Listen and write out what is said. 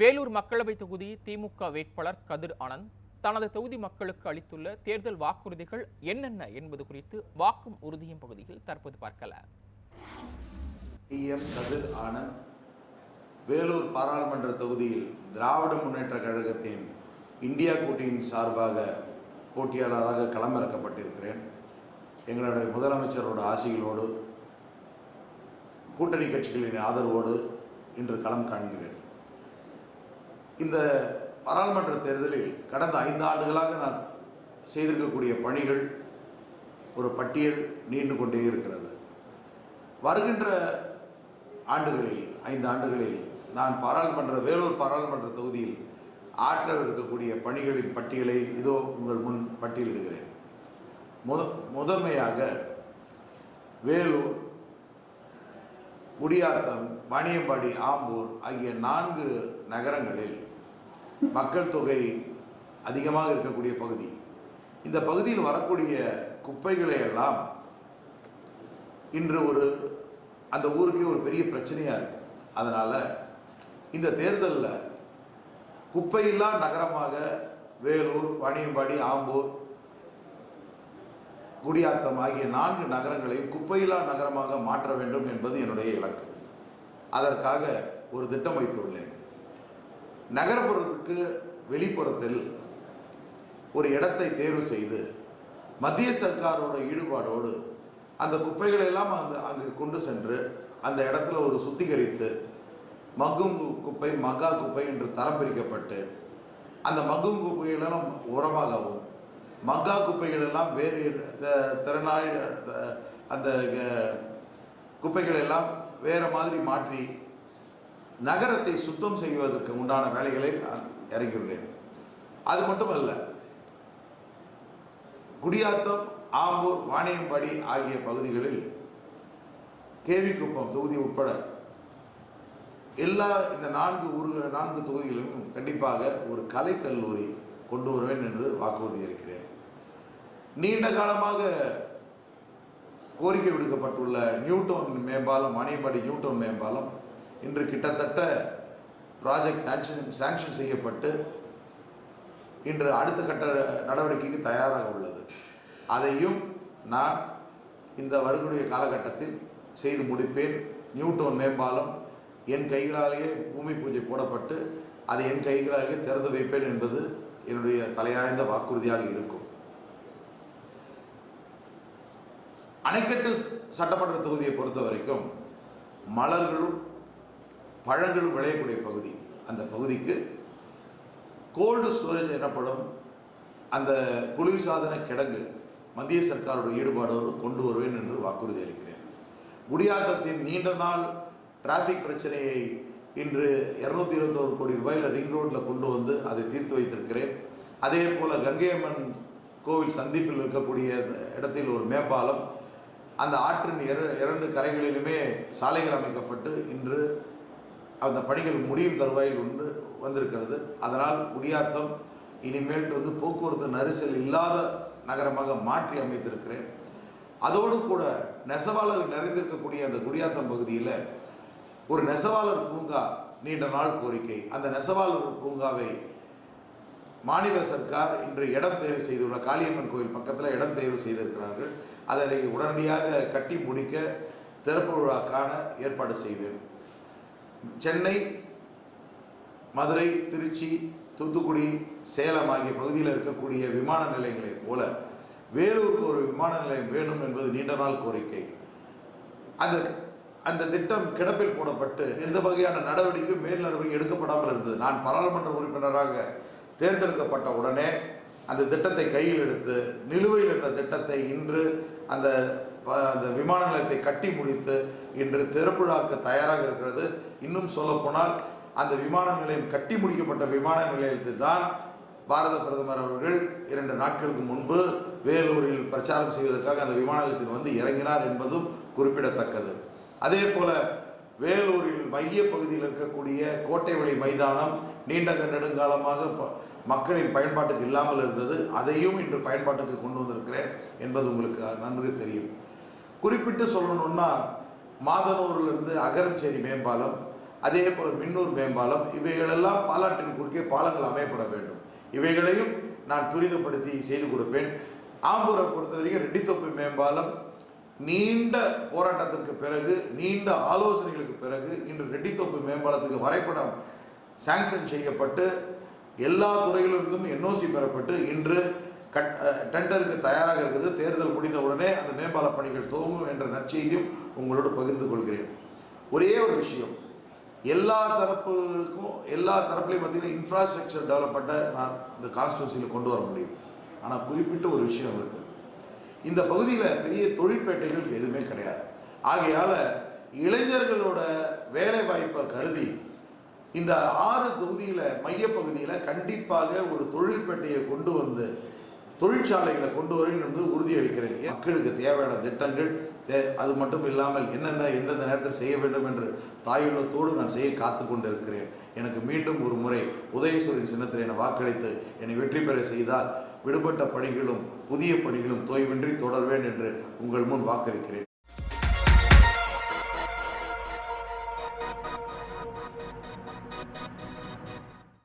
வேலூர் மக்களவை தொகுதி திமுக வேட்பாளர் கதிர் ஆனந்த் தனது தொகுதி மக்களுக்கு அளித்துள்ள தேர்தல் வாக்குறுதிகள் என்னென்ன என்பது குறித்து வாக்கும் உறுதியும் பகுதியில் தற்போது பார்க்கலாம் கதிர் ஆனந்த் வேலூர் பாராளுமன்ற தொகுதியில் திராவிட முன்னேற்ற கழகத்தின் இந்தியா கூட்டியின் சார்பாக போட்டியாளராக களமிறக்கப்பட்டிருக்கிறேன். எங்களுடைய முதலமைச்சரோட ஆசைகளோடு கூட்டணி கட்சிகளின் ஆதரவோடு இன்று களம் காண்கிறேன். இந்த பாராளுமன்ற தேர்தலில் கடந்த ஐந்து ஆண்டுகளாக நான் செய்திருக்கக்கூடிய பணிகள் ஒரு பட்டியல் நீண்டு கொண்டே இருக்கிறது. வருகின்ற ஆண்டுகளில் ஐந்து ஆண்டுகளில் நான் பாராளுமன்ற வேலூர் பாராளுமன்ற தொகுதியில் ஆற்ற இருக்கக்கூடிய பணிகளின் பட்டியலை இதோ உங்கள் முன் பட்டியலிடுகிறேன். முத முதன்மையாக வேலூர் குடியாத்தம் வாணியம்பாடி ஆம்பூர் ஆகிய நான்கு நகரங்களில் மக்கள் தொகை அதிகமாக இருக்கக்கூடிய பகுதி. இந்த பகுதியில் வரக்கூடிய குப்பைகளை எல்லாம் இன்று ஒரு அந்த ஊருக்கே ஒரு பெரிய பிரச்சனையாக இருக்கு. அதனால் இந்த தேர்தலில் குப்பையில்லா நகரமாக வேலூர் வாணியம்பாடி ஆம்பூர் குடியாத்தம் ஆகிய நான்கு நகரங்களையும் குப்பையில்லா நகரமாக மாற்ற வேண்டும் என்பது என்னுடைய இலக்கு. அதற்காக ஒரு திட்டம் வைத்துள்ளேன். நகரப்புறத்துக்கு வெளிப்புறத்தில் ஒரு இடத்தை தேர்வு செய்து மத்திய சர்க்காரோட ஈடுபாடோடு அந்த குப்பைகளை எல்லாம் அந்த அங்கு கொண்டு சென்று அந்த இடத்துல ஒரு சுத்திகரித்து மக்கும் குப்பை மக்கா குப்பை என்று தரம் பிரிக்கப்பட்டு அந்த மக்கும் குப்பைகளெல்லாம் உரமாகவும் மக்கா குப்பைகள் எல்லாம் வேறு திறனாளி அந்த குப்பைகளெல்லாம் குப்பைகள் எல்லாம் மாதிரி மாற்றி நகரத்தை சுத்தம் செய்வதற்கு உண்டான வேலைகளை இறங்கியுள்ளேன் அது மட்டுமல்ல குடியாத்தம் ஆம்பூர் வாணியம்பாடி ஆகிய பகுதிகளில் கேவிக்குப்பம் தொகுதி உட்பட எல்லா இந்த நான்கு ஊர்கள் நான்கு தொகுதிகளிலும் கண்டிப்பாக ஒரு கலைக்கல்லூரி கொண்டு வருவேன் என்று வாக்குறுதி அளிக்கிறேன். நீண்ட காலமாக கோரிக்கை விடுக்கப்பட்டுள்ள நியூட்டோன் மேம்பாலம் வாணியம்பாடி நியூட்டோன் மேம்பாலம் இன்று கிட்டத்தட்ட ப்ராஜெக்ட் சாங்ஷன் சாங்ஷன் செய்யப்பட்டு இன்று அடுத்த கட்ட நடவடிக்கைக்கு தயாராக உள்ளது. அதையும் நான் இந்த வரக்கூடிய காலகட்டத்தில் செய்து முடிப்பேன். நியூட்டோன் மேம்பாலம் என் கைகளாலேயே பூமி பூஜை போடப்பட்டு அதை என் கைகளாலேயே திறந்து வைப்பேன் என்பது என்னுடைய தலையாய்ந்த வாக்குறுதியாக இருக்கும். அணைக்கட்டு சட்டமன்ற தொகுதியை பொறுத்த வரைக்கும் மலர்களும் பழங்களும் விளையக்கூடிய பகுதி. அந்த பகுதிக்கு கோல்டு ஸ்டோரேஜ் எனப்படும் அந்த குளிர்சாதன கிடங்கு மத்திய சர்க்காரோட ஈடுபாடோடு கொண்டு வருவேன் என்று வாக்குறுதி அளிக்கிறேன். குடியாத்தத்தின் நீண்ட நாள் டிராஃபிக் பிரச்சனையை இன்று இருநூத்தி இருபத்தோரு கோடி ரூபாயில் ரிங் ரோட்டில் கொண்டு வந்து அதை தீர்த்து வைத்திருக்கிறேன். அதே போல கங்கையம்மன் கோவில் சந்திப்பில் இருக்கக்கூடிய இடத்தில் ஒரு மேம்பாலம். அந்த ஆற்றின் இர- இரண்டு கரைகளிலுமே சாலைகள் அமைக்கப்பட்டு இன்று அந்த பணிகள் முடியும் தருவாயில் ஒன்று வந்திருக்கிறது. அதனால் குடியாத்தம் இனிமேல் வந்து போக்குவரத்து நெரிசல் இல்லாத நகரமாக மாற்றி அமைத்திருக்கிறேன். அதோடு கூட நெசவாளர் நிறைந்திருக்கக்கூடிய அந்த குடியாத்தம் பகுதியில் ஒரு நெசவாளர் பூங்கா நீண்ட நாள் கோரிக்கை. அந்த நெசவாளர் பூங்காவை மாநில சர்க்கார் இன்று இடம் தேர்வு செய்துள்ள காளியம்மன் கோயில் பக்கத்தில் இடம் தேர்வு செய்திருக்கிறார்கள். அதை உடனடியாக கட்டி முடிக்க திறப்பு விழாக்கான ஏற்பாடு செய்வேன். சென்னை மதுரை திருச்சி தூத்துக்குடி சேலம் ஆகிய பகுதியில் இருக்கக்கூடிய விமான நிலையங்களைப் போல வேலூருக்கு ஒரு விமான நிலையம் வேணும் என்பது நீண்ட நாள் கோரிக்கை. அந்த அந்த திட்டம் கிடப்பில் போடப்பட்டு எந்த வகையான நடவடிக்கை மேல் நடவடிக்கை எடுக்கப்படாமல் இருந்தது. நான் பாராளுமன்ற உறுப்பினராக தேர்ந்தெடுக்கப்பட்ட உடனே அந்த திட்டத்தை கையில் எடுத்து நிலுவையில் இருந்த திட்டத்தை இன்று அந்த அந்த விமான நிலையத்தை கட்டி முடித்து இன்று திறப்புழாக்க தயாராக இருக்கிறது. இன்னும் சொல்லப்போனால் அந்த விமான நிலையம் கட்டி முடிக்கப்பட்ட விமான நிலையத்தில் தான் பாரத பிரதமர் அவர்கள் இரண்டு நாட்களுக்கு முன்பு வேலூரில் பிரச்சாரம் செய்வதற்காக அந்த விமான நிலையத்தில் வந்து இறங்கினார் என்பதும் குறிப்பிடத்தக்கது. அதே போல வேலூரில் மைய பகுதியில் இருக்கக்கூடிய கோட்டை வழி மைதானம் நீண்ட நெடுங்காலமாக மக்களின் பயன்பாட்டுக்கு இல்லாமல் இருந்தது. அதையும் இன்று பயன்பாட்டுக்கு கொண்டு வந்திருக்கிறேன் என்பது உங்களுக்கு நன்கு தெரியும். குறிப்பிட்டு சொல்லணும்னா மாதனூர்லேருந்து அகரஞ்சேரி மேம்பாலம் அதே போல் மின்னூர் மேம்பாலம் இவைகளெல்லாம் பாலாற்றின் குறுக்கே பாலங்கள் அமையப்பட வேண்டும். இவைகளையும் நான் துரிதப்படுத்தி செய்து கொடுப்பேன். ஆம்பூரை பொறுத்தவரைக்கும் ரெட்டித்தொப்பு மேம்பாலம் நீண்ட போராட்டத்திற்கு பிறகு நீண்ட ஆலோசனைகளுக்கு பிறகு இன்று ரெட்டித்தோப்பு மேம்பாலத்துக்கு வரைபடம் சாங்ஷன் செய்யப்பட்டு எல்லா துறைகளிலிருந்தும் என்ஓசி பெறப்பட்டு இன்று கட் டெண்டருக்கு தயாராக இருக்குது. தேர்தல் முடிந்த உடனே அந்த மேம்பால பணிகள் துவங்கும் என்ற நற்செய்தியும் உங்களோடு பகிர்ந்து கொள்கிறேன். ஒரே ஒரு விஷயம். எல்லா தரப்புக்கும் எல்லா தரப்புலையும் பார்த்தீங்கன்னா இன்ஃப்ராஸ்ட்ரக்சர் டெவலப்மெண்ட்டை நான் இந்த கான்ஸ்டுவன்சியில் கொண்டு வர முடியும். ஆனால் குறிப்பிட்ட ஒரு விஷயம் இருக்குது இந்த பகுதியில் பெரிய தொழிற்பேட்டைகள் எதுவுமே கிடையாது. ஆகையால் இளைஞர்களோட வேலை வாய்ப்பை கருதி இந்த ஆறு தொகுதியில் மையப்பகுதியில் கண்டிப்பாக ஒரு தொழிற்பேட்டையை கொண்டு வந்து தொழிற்சாலைகளை கொண்டு வரேன் என்று உறுதியளிக்கிறேன். மக்களுக்கு தேவையான திட்டங்கள் தே- அது மட்டும் இல்லாமல் என்னென்ன எந்தெந்த நேரத்தில் செய்ய வேண்டும் என்று தாயுள்ளத்தோடு நான் செய்ய காத்து கொண்டிருக்கிறேன் எனக்கு மீண்டும் ஒரு முறை உதயசூரின் சின்னத்தில் என்னை வாக்களித்து என்னை வெற்றி பெற செய்தால் விடுபட்ட பணிகளும் புதிய பணிகளும் தொய்வின்றி தொடர்வேன் என்று உங்கள் முன் வாக்களிக்கிறேன்.